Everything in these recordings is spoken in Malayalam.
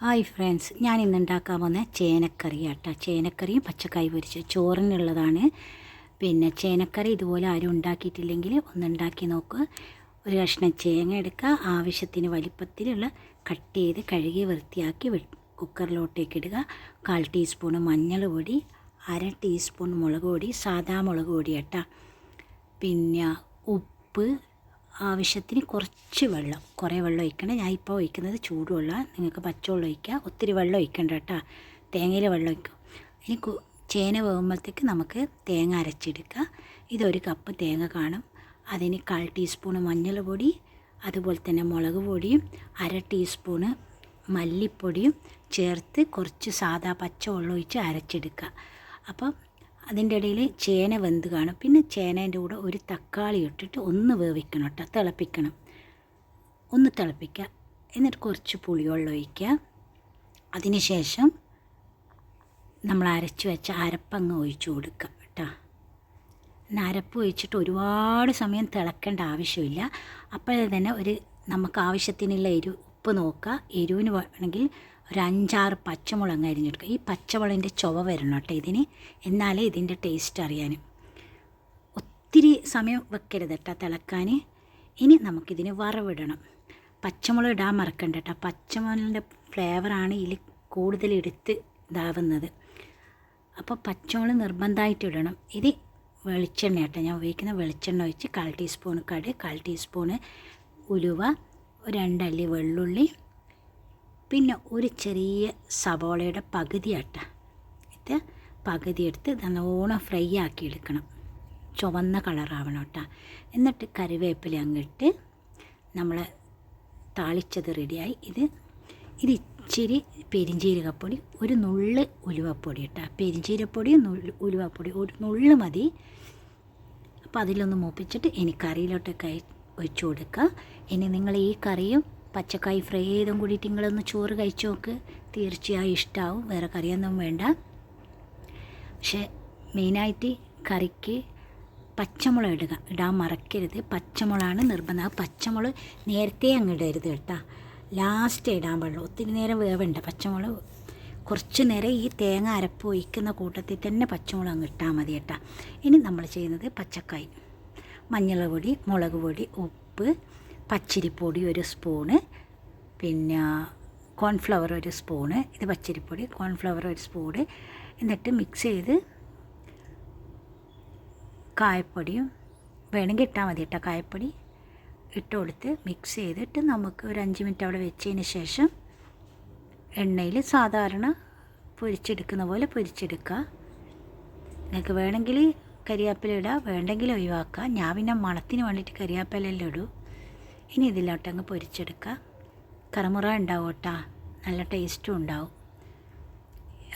ഹായ് ഫ്രണ്ട്സ് ഞാൻ ഇന്ന് ഉണ്ടാക്കാൻ പോകുന്ന ചേനക്കറി ആട്ടോ ചേനക്കറിയും പച്ചക്കായ് പൊരിച്ച ചോറിനുള്ളതാണ്. പിന്നെ ചേനക്കറി ഇതുപോലെ ആരും ഉണ്ടാക്കിയിട്ടില്ലെങ്കിൽ ഒന്ന് ഉണ്ടാക്കി നോക്കുക ഒരു കഷ്ണം ചേങ്ങ എടുക്കുക. ആവശ്യത്തിന് വലിപ്പത്തിലുള്ള കട്ട് ചെയ്ത് കഴുകി വൃത്തിയാക്കി കുക്കറിലോട്ടേക്ക് ഇടുക. കാൽ ടീസ്പൂൺ മഞ്ഞൾ പൊടി അര ടീസ്പൂൺ മുളക് പൊടി സാദാ മുളക് പൊടി കേട്ടോ പിന്നെ ഉപ്പ് ആവശ്യത്തിന് കുറച്ച് വെള്ളം കുറേ വെള്ളം ഒഴിക്കണം ഞാൻ ഇപ്പോൾ ഒഴിക്കുന്നത് ചൂടുവെള്ളം നിങ്ങൾക്ക് പച്ചവെള്ളം ഒഴിക്കുക ഒത്തിരി വെള്ളം ഒഴിക്കണ്ട കേട്ടോ. തേങ്ങയിൽ വെള്ളം ഒഴിക്കും. ഇനി ചേന വേകുമ്പോഴത്തേക്ക് നമുക്ക് തേങ്ങ അരച്ചെടുക്കുക ഇതൊരു കപ്പ് തേങ്ങ കാണും. അതിന് കാൽ ടീസ്പൂൺ മഞ്ഞൾ പൊടി അതുപോലെ തന്നെ മുളക് പൊടിയും അര ടീസ്പൂണ് മല്ലിപ്പൊടിയും ചേർത്ത് കുറച്ച് സാദാ പച്ചവെള്ളം ഒഴിച്ച് അരച്ചെടുക്കുക അപ്പം അതിന്റെ ഇടയിൽ ചേന വെന്ത് കാണും. പിന്നെ ചേനേന്റെ കൂടെ ഒരു തക്കാളി ഇട്ടിട്ട് ഒന്ന് വേവിക്കണം കേട്ടോ തിളപ്പിക്കണം. ഒന്ന് തിളപ്പിക്കുക. എന്നിട്ട് കുറച്ച് പുളിവെള്ളം ഒഴിക്കുക. അതിനുശേഷം നമ്മൾ അരച്ച് വെച്ച അരപ്പങ്ങ് ഒഴിച്ചു കൊടുക്കുക കേട്ടോ. അരപ്പ് ഒഴിച്ചിട്ട് ഒരുപാട് സമയം തിളക്കേണ്ട ആവശ്യമില്ല. അപ്പോഴേ തന്നെ ഒരു നമുക്ക് ആവശ്യത്തിനുള്ള എരിവ് ഉപ്പ് നോക്കുക. എരിവിന് വേണമെങ്കിൽ ഒരു അഞ്ചാറ് പച്ചമുളക് അരിഞ്ഞെടുക്കുക. ഈ പച്ചമുളകിന്റെ ചുവ വരണം കേട്ടോ ഇതിന്. എന്നാലേ ഇതിന്റെ ടേസ്റ്റ് അറിയാൻ ഒത്തിരി സമയം വെക്കരുത് കേട്ടോ തിളക്കാൻ ഇനി നമുക്കിതിന് വറവിടണം. പച്ചമുളക് ഇടാൻ മറക്കണ്ട കേട്ടോ. പച്ചമുളകിന്റെ ഫ്ലേവറാണ് ഇതിൽ കൂടുതൽ എടുത്ത് ഇതാവുന്നത്. അപ്പോൾ പച്ചമുളക് നിർബന്ധമായിട്ട് ഇടണം. ഇത് വെളിച്ചെണ്ണ കേട്ടോ. ഞാൻ ഉപയോഗിക്കുന്ന വെളിച്ചെണ്ണ ഒഴിച്ച് കാൽ ടീസ്പൂൺ കടുക് കാൽ ടീസ്പൂണ് ഉലുവ രണ്ടല്ലി വെള്ളുള്ളി പിന്നെ ഒരു ചെറിയ സവോളയുടെ പകുതി ആട്ട. ഇത് പകുതി എടുത്ത് നല്ലോണം ഫ്രൈ ആക്കി എടുക്കണം. ചുവന്ന കളറാവണം കേട്ടോ. എന്നിട്ട് കറിവേപ്പില അങ്ങിട്ട് നമ്മൾ താളിച്ചത് റെഡിയായി ഇത് ഇത് ഇച്ചിരി പെരിഞ്ചീരകപ്പൊടി ഒരു നുള്ള് ഉലുവപ്പൊടി കേട്ടോ പെരിഞ്ചീരപ്പൊടി നുള്ള് ഉലുവപ്പൊടി ഒരു നുള്ള് മതി. അപ്പോൾ അതിലൊന്ന് മൂപ്പിച്ചിട്ട് ഇനി കറിയിലോട്ടൊക്കെ ഒഴിച്ചു കൊടുക്കുക. ഇനി നിങ്ങൾ ഈ കറിയും പച്ചക്കായ് ഫ്രൈ ചെയ്തും കൂടിയിട്ട് നിങ്ങളൊന്ന് ചോറ് കഴിച്ചു നോക്ക്. തീർച്ചയായും ഇഷ്ടമാവും വേറെ കറിയൊന്നും വേണ്ട. പക്ഷേ മെയിനായിട്ട് കറിക്ക് പച്ചമുളക് ഇടുക. ഇടാൻ മറക്കരുത്. പച്ചമുളകാണ് നിർബന്ധം. ആ പച്ചമുളക് നേരത്തെ അങ്ങ് ഇടരുത് കേട്ടോ. ലാസ്റ്റ് ഇടാൻ പാടുള്ളൂ ഒത്തിരി നേരം വേവണ്ട പച്ചമുളക്. കുറച്ച് നേരം ഈ തേങ്ങ അരപ്പ് ഒഴിക്കുന്ന കൂട്ടത്തിൽ തന്നെ പച്ചമുളക് അങ്ങ് ഇട്ടാൽ മതി കേട്ടോ. ഇനി നമ്മൾ ചെയ്യുന്നത് പച്ചക്കായ്. മഞ്ഞൾ പൊടി മുളക് പൊടി ഉപ്പ് പച്ചരിപ്പൊടി ഒരു സ്പൂണ് പിന്നെ കോൺഫ്ലവർ ഒരു സ്പൂണ് ഇത് പച്ചരിപ്പൊടി കോൺഫ്ലവർ ഒരു സ്പൂണ് എന്നിട്ട് മിക്സ് ചെയ്ത് കായപ്പൊടിയും വേണമെങ്കിൽ ഇട്ടാൽ മതി കേട്ടോ കായപ്പൊടി ഇട്ട് കൊടുത്ത് മിക്സ് ചെയ്തിട്ട് നമുക്ക് ഒരു അഞ്ച് മിനിറ്റ് അവിടെ വെച്ചതിന് ശേഷം എണ്ണയിൽ സാധാരണ പൊരിച്ചെടുക്കുന്ന പോലെ പൊരിച്ചെടുക്കുക. നിങ്ങൾക്ക് വേണമെങ്കിൽ കരിയാപ്പില ഇടാം വേണ്ടെങ്കിൽ ഒഴിവാക്കുക ഞാൻ പിന്നെ മണത്തിന് വേണ്ടിയിട്ട് കരിയാപ്പിലെല്ലാം ഇടൂ. ഇനി ഇതിലോട്ടങ്ങ് പൊരിച്ചെടുക്കുക. കറമുറ ഉണ്ടാവും കേട്ടോ നല്ല ടേസ്റ്റും ഉണ്ടാവും.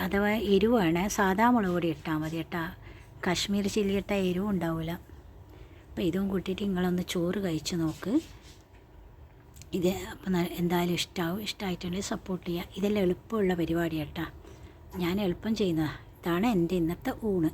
അഥവാ എരിവാണ് സാധാ മുളക് പൊടി ഇട്ടാൽ മതി കേട്ടോ. കാശ്മീർ ചില്ലി ഇട്ടാൽ എരിവും ഉണ്ടാവില്ല അപ്പോൾ ഇതും കൂട്ടിയിട്ട് നിങ്ങളൊന്ന് ചോറ് കഴിച്ച് നോക്ക്. ഇത് അപ്പം എന്തായാലും ഇഷ്ടമാവും ഇഷ്ടമായിട്ടുണ്ടെങ്കിൽ സപ്പോർട്ട് ചെയ്യുക ഇതെല്ലാം എളുപ്പമുള്ള പരിപാടി കേട്ടോ ഞാൻ എളുപ്പം ചെയ്യുന്നതാണ് ഇതാണ് എന്റെ ഇന്നത്തെ ഊണ്.